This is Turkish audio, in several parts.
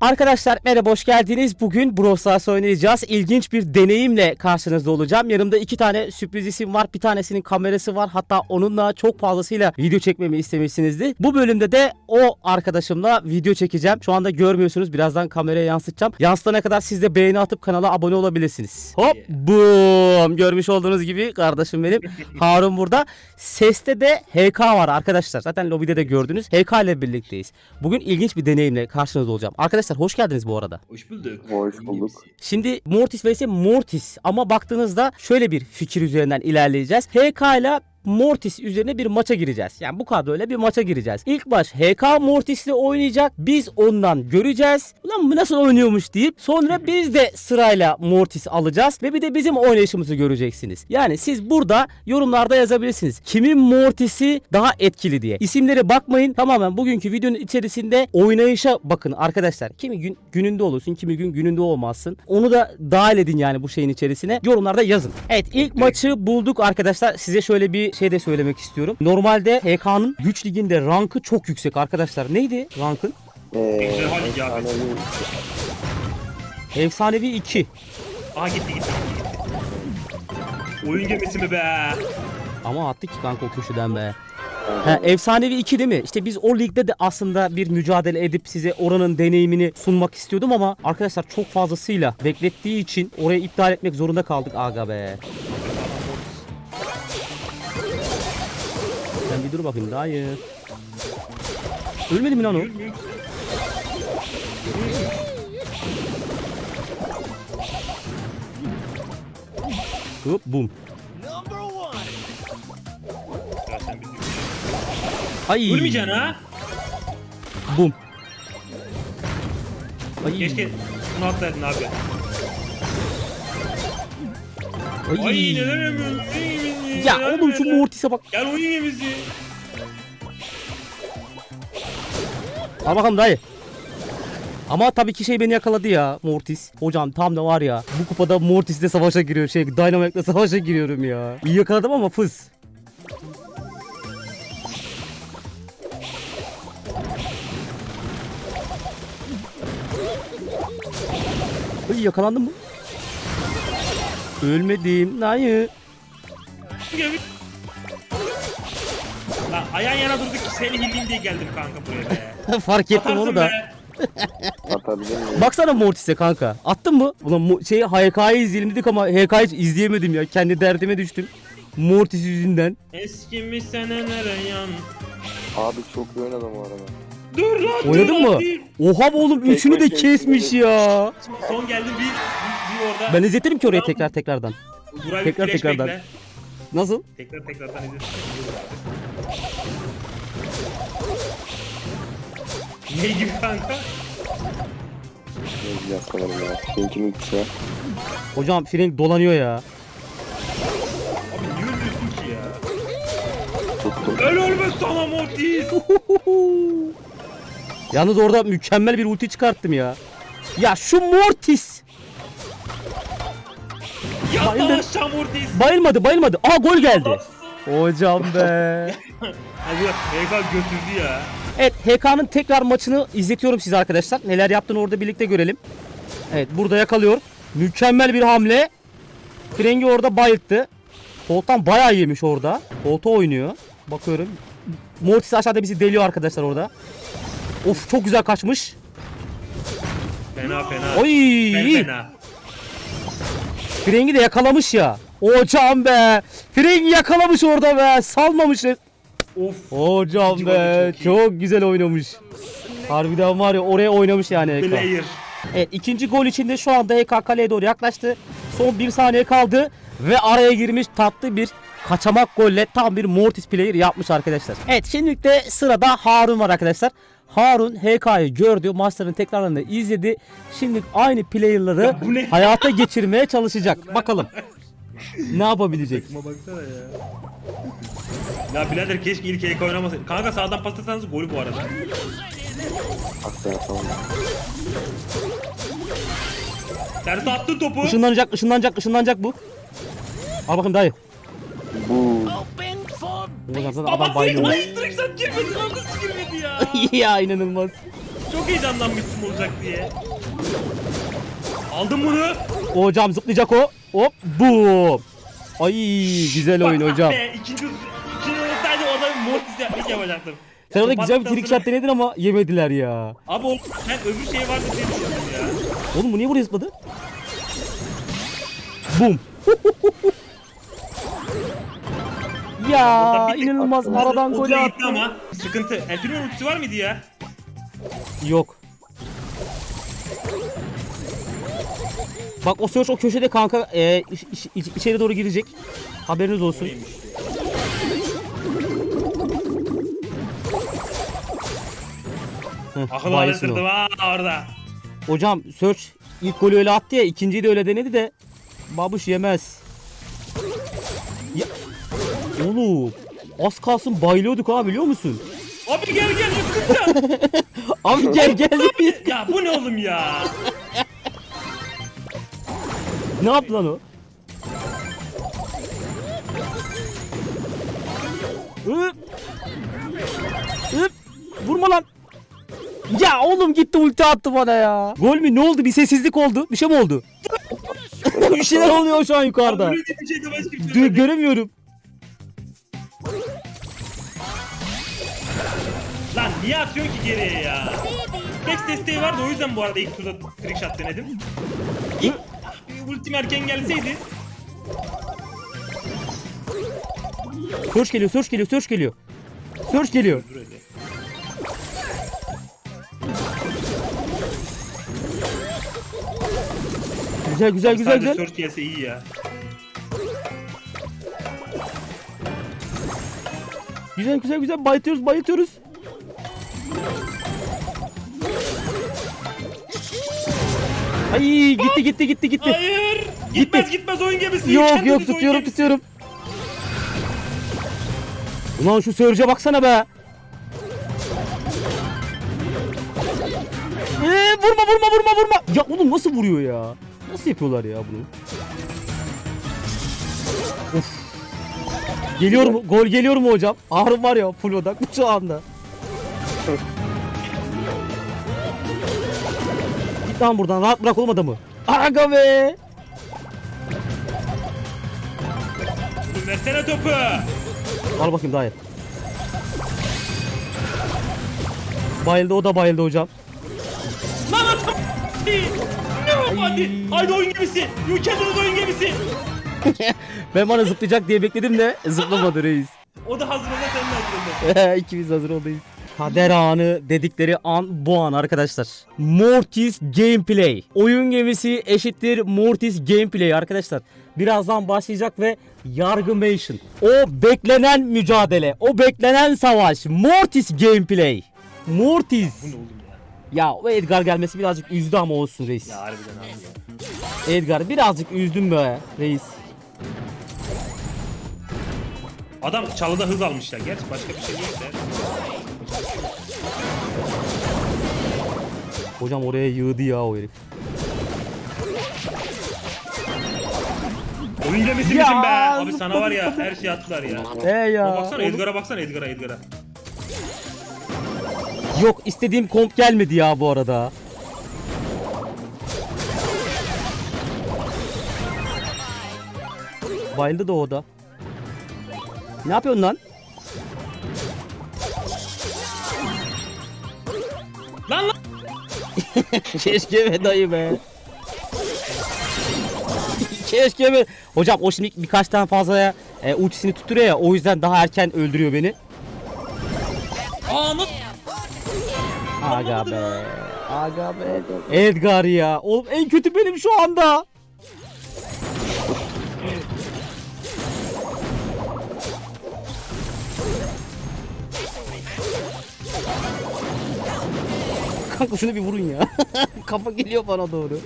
Arkadaşlar merhaba hoş geldiniz. Bugün Brawl Stars oynayacağız. İlginç bir deneyimle karşınızda olacağım. Yanımda iki tane sürpriz isim var. Bir tanesinin kamerası var. Hatta onunla çok fazlasıyla video çekmemi istemişsinizdi. Bu bölümde de o arkadaşımla video çekeceğim. Şu anda görmüyorsunuz. Birazdan kameraya yansıtacağım. Yansıtana kadar siz de beğeni atıp kanala abone olabilirsiniz. Hop boom. Görmüş olduğunuz gibi kardeşim benim. Harun burada. Seste de HK var arkadaşlar. Zaten lobide de gördünüz. HK ile birlikteyiz. Bugün ilginç bir deneyimle karşınızda olacağım. Arkadaşlar hoş geldiniz bu arada. Hoş bulduk. Hoş bulduk. gibisi. Şimdi Mortis vs Mortis ama baktığınızda şöyle bir fikir üzerinden ilerleyeceğiz. HK ile Mortis üzerine bir maça gireceğiz. Yani bu kadroyla bir maça gireceğiz. İlk baş HK Mortis'le oynayacak. Biz ondan göreceğiz. Ulan bu nasıl oynuyormuş deyip sonra biz de sırayla Mortis alacağız ve bir de bizim oynayışımızı göreceksiniz. Yani siz burada yorumlarda yazabilirsiniz. Kimin Mortis'i daha etkili diye. İsimlere bakmayın. Tamamen bugünkü videonun içerisinde oynayışa bakın arkadaşlar. Kimi gün gününde olursun, kimi gün gününde olmazsın. Onu da dahil edin yani bu şeyin içerisine. Yorumlarda yazın. Evet ilk maçı bulduk arkadaşlar. Size şöyle bir şey de söylemek istiyorum. Normalde HK'nın güç liginde rankı çok yüksek arkadaşlar. Neydi rankın? Ee, efsanevi- Efsanevi 2. Aha gitti gitti. Oyun gemisi mi be? Ama attık ki kanka o köşeden be. Ha, efsanevi 2 değil mi? İşte biz o ligde de aslında bir mücadele edip size oranın deneyimini sunmak istiyordum ama arkadaşlar çok fazlasıyla beklettiği için orayı iptal etmek zorunda kaldık aga be. Sen bir dur bakayım iyi. Ölmedi mi lan o? Hop bum. Ay. Ölmeyeceksin ha? Bum. Ay. Keşke bunu atsaydın abi. Ay. Ay neler yapıyorsun? Ya oğlum şu böyle? Mortis'e bak. Gel oyun gemisi. Al bakalım dayı. Ama tabii ki şey beni yakaladı ya Mortis. Hocam tam da var ya bu kupada Mortis'le savaşa giriyor. Şey Dynamite'le savaşa giriyorum ya. İyi yakaladım ama fıs. Ay yakalandım mı? Ölmedim. Dayı. Lan ayağın yana durduk ki seni bildiğim diye geldim kanka buraya be. Fark ettim Atarsın onu da. be. Atabilir miyim? Baksana Mortis'e kanka. Attın mı? Ulan mo- şeyi HK'yı izleyelim dedik ama HK'yı hiç izleyemedim ya. Kendi derdime düştüm. Mortis yüzünden. Eskimiş senelere yan. Abi çok iyi oynadım o arada. Dur lan dur Oynadın lan, mı? bir- Oha be oğlum Tek üçünü de başına kesmiş ikisini ya. Son geldim bir, bir, bir orada. Ben izletirim ki oraya tekrar tekrardan. Tekrar flash tekrardan. bekle. Nasıl? Tekrar tekrardan izledim. Ne gibi kanka? Ne güzel sanırım ya. Seninki ikisi. Hocam Frank dolanıyor ya. Abi niye ölmüyorsun ki ya? Tuttum. Öl ölme sana Mortis! Yalnız orada mükemmel bir ulti çıkarttım ya. Ya şu Mortis. Yat lan Bayıldım. aşağı Mortis! Bayılmadı bayılmadı. Aa gol geldi. Hocam be. Abi Vega götürdü ya. Evet HK'nın tekrar maçını izletiyorum size arkadaşlar. Neler yaptığını orada birlikte görelim. Evet burada yakalıyor. Mükemmel bir hamle. Frengi orada bayılttı. Colt'tan bayağı yemiş orada. Colt'a oynuyor. Bakıyorum. Mortis aşağıda bizi deliyor arkadaşlar orada. Of çok güzel kaçmış. Fena fena. Oy. Fena fena. Frengi de yakalamış ya. Hocam be. Frengi yakalamış orada be. Salmamış. Of. Hocam be. çok. Çok güzel oynamış. Harbiden var ya oraya oynamış yani HK. Player. Evet ikinci gol içinde şu anda EK kaleye doğru yaklaştı. Son bir saniye kaldı ve araya girmiş tatlı bir kaçamak golle tam bir Mortis player yapmış arkadaşlar. Evet şimdilik de sırada Harun var arkadaşlar. Harun HK'yı gördü, maçların tekrarlarını izledi. Şimdi aynı player'ları hayata geçirmeye çalışacak. Bakalım. ne yapabilecek? Takıma baksana ya. Ya birader keşke ilk ek oynamasaydı. Kanka sağdan pas atsanız golü bu arada. Hakikaten yapamam. Ters attın topu. Işınlanacak, ışınlanacak, ışınlanacak bu. Al bakayım dayı. Bu Baba adam bayılıyor. direkt, direkt sen girmedin lan nasıl girmedi ya? ya inanılmaz. Çok heyecanlanmıştım olacak diye. Aldım bunu. Hocam zıplayacak o. Hop boom. Ay güzel oyun Bak, hocam. Be, ikinci, ikinci olsaydı orada mortis yapmak yapacaktım. Sen orada güzel bir trick shot denedin ama yemediler ya. Abi o ben öbür şey vardı diye düşündüm ya. Oğlum bu niye buraya zıpladı? Boom. ya inanılmaz aradan o gol attı. ama. Sıkıntı. El Primo ultisi var mıydı ya? Yok. Bak o search o köşede kanka e, iç- iç- iç- içeri doğru girecek. Haberiniz olsun. Akıl alıştırdım ha orada. Hocam search ilk golü öyle attı ya ikinciyi de öyle denedi de babuş yemez. Ya, oğlum az kalsın bayılıyorduk ha biliyor musun? Abi gel gel. Abi gel gel. ya bu ne oğlum ya? Ne yaptı lan o? Hıp. Hıp. Vurma lan. Ya oğlum gitti ulti attı bana ya. Gol mü? Ne oldu? Bir sessizlik oldu. Bir şey mi oldu? bir şeyler oluyor şu an yukarıda. Bir şey şey göremiyorum. Lan niye atıyorsun ki geriye ya? Max desteği vardı o yüzden bu arada ilk turda trick shot denedim. İlk ultim erken gelseydi. Search geliyor, search geliyor, search geliyor. Search geliyor. Güzel güzel güzel Sadece güzel. search gelse iyi ya. Güzel güzel güzel bayıtıyoruz bayıtıyoruz. Ay gitti gitti gitti gitti. Hayır. Gitmez gitmez oyun gemisi. Yok Kendiniz yok tutuyorum tutuyorum. Ulan şu Surge'e baksana be. Ee, vurma vurma vurma vurma. Ya oğlum nasıl vuruyor ya? Nasıl yapıyorlar ya bunu? Of. Geliyor mu? Gol geliyor mu hocam? Harun var ya full odak şu anda. Git lan buradan rahat bırak oğlum adamı. Aga be. Dur, Versene topu. Al bakayım daha iyi. Bayıldı o da bayıldı hocam. Lan atam. Ne bu hadi. Haydi oyun gemisi. Do oyun gemisi. Ben bana zıplayacak diye bekledim de zıplamadı reis. O da hazır olma senin hazır olma. İkimiz hazır oldayız. Kader anı dedikleri an bu an arkadaşlar. Mortis gameplay. Oyun gemisi eşittir Mortis gameplay arkadaşlar. Birazdan başlayacak ve Yargımation. O beklenen mücadele. O beklenen savaş. Mortis gameplay. Mortis. Bu ne oğlum ya? Ya o Edgar gelmesi birazcık üzdü ama olsun reis. Ya harbiden ya. Edgar birazcık üzdüm be reis. Adam çalıda hız almış ya. Gerçi başka bir şey yok. Hocam oraya yığdı ya o herif. Gemisi Ya, misin be? Abi sana var ya her şeyi attılar ya. He ya. Bak baksana. Edgar'a baksana Edgar'a Edgar'a. Yok istediğim komp gelmedi ya bu arada. Bayıldı da o da. Ne yapıyorsun lan. Keşke be dayı be. Keşke be. Hocam o şimdi birkaç tane fazlaya e, ultisini tutturuyor ya o yüzden daha erken öldürüyor beni. Nasıl? Aga be. Aga be. Edgar ya. Oğlum en kötü benim şu anda. Kanka şunu bir vurun ya. Kafa geliyor bana doğru.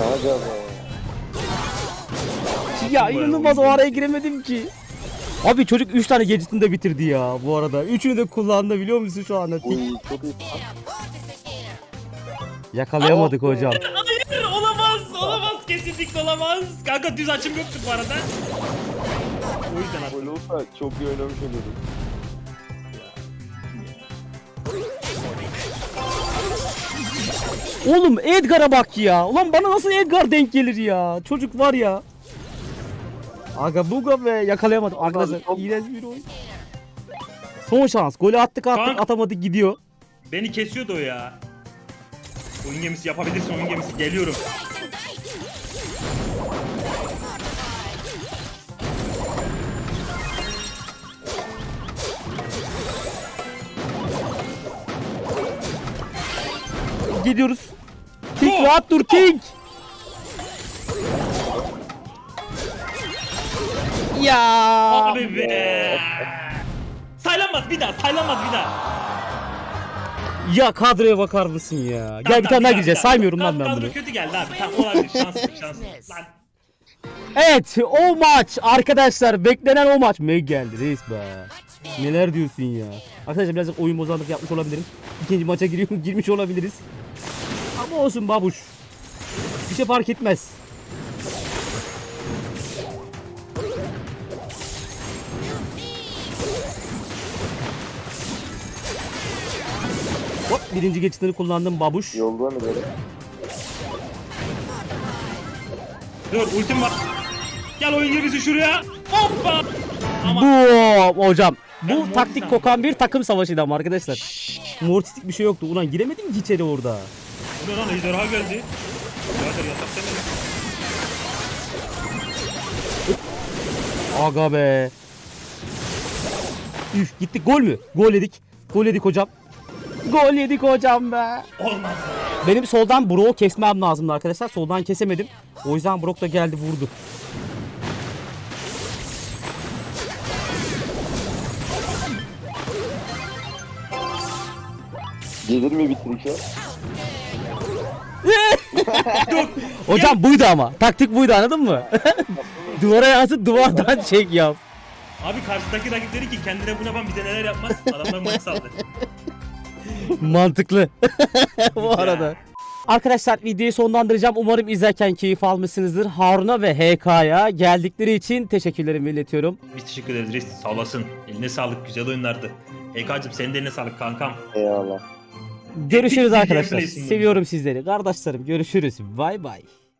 Aga be. Ya inanılmaz o araya giremedim ki. Abi çocuk 3 tane gadget'ını da bitirdi ya bu arada. Üçünü de kullandı biliyor musun şu anda? Uy çok iyi. Yakalayamadık hocam. Kesinlikle olamaz. Kanka düz açım yoktu bu arada. O yüzden attım. Böyle olsa çok iyi oynamış olurdum. Oğlum Edgar'a bak ya. Ulan bana nasıl Edgar denk gelir ya. Çocuk var ya. Aga buga be yakalayamadım. Arkadaşlar iğrenç bir oyun. Son şans. Golü attık attık Kanka- atamadık gidiyor. Beni kesiyordu o ya. Oyun gemisi yapabilirsin oyun gemisi. Geliyorum. Gidiyoruz. Tink rahat dur Tink. Ya. Abi be. Saylanmaz bir daha. Saylanmaz bir daha. Ya kadroya bakar mısın ya? Tamam, Gel bir tane daha gireceğiz. tamam. Saymıyorum lan Kadro- ben kadro bunu. kötü geldi abi. Tamam olabilir. Şanslı şanslı. Lan. Evet o maç arkadaşlar beklenen o maç. Meg geldi reis be. Neler diyorsun ya? Arkadaşlar birazcık oyun bozanlık yapmış olabilirim. İkinci maça giriyor, girmiş olabiliriz. Ama olsun babuş. Bir şey fark etmez. Hop birinci geçitini kullandım babuş. Yolda mı böyle? Dur ultim var. Gel oyun gemisi şuraya. Hoppa. Bu hocam. Ben Bu taktik kokan bir takım savaşıydı ama arkadaşlar. Mortistik bir şey yoktu. Ulan giremedim ki içeri orada. Ne lan ejderha geldi. Birader yatak demedim. Aga be. Üf gittik gol mü? Gol yedik. Gol yedik hocam. Gol yedik hocam be. Olmaz. Benim soldan Brock'u kesmem lazımdı arkadaşlar. Soldan kesemedim. O yüzden Brock da geldi vurdu. Gelir mi bitirişe? Hocam buydu ama. Taktik buydu anladın mı? Duvara yansıt duvardan çek yap. Abi karşıdaki rakipleri ki kendine bunu yapan bize neler yapmaz. Adamlar maç saldı. Mantıklı. Bu arada. Arkadaşlar videoyu sonlandıracağım. Umarım izlerken keyif almışsınızdır. Harun'a ve HK'ya geldikleri için teşekkürlerimi iletiyorum. Biz teşekkür ederiz reis. Sağ olasın. Eline sağlık. Güzel oyunlardı. EK'cım senin de eline sağlık kankam. Eyvallah. Görüşürüz arkadaşlar. Seviyorum sizleri. Kardeşlerim görüşürüz. Bay bay.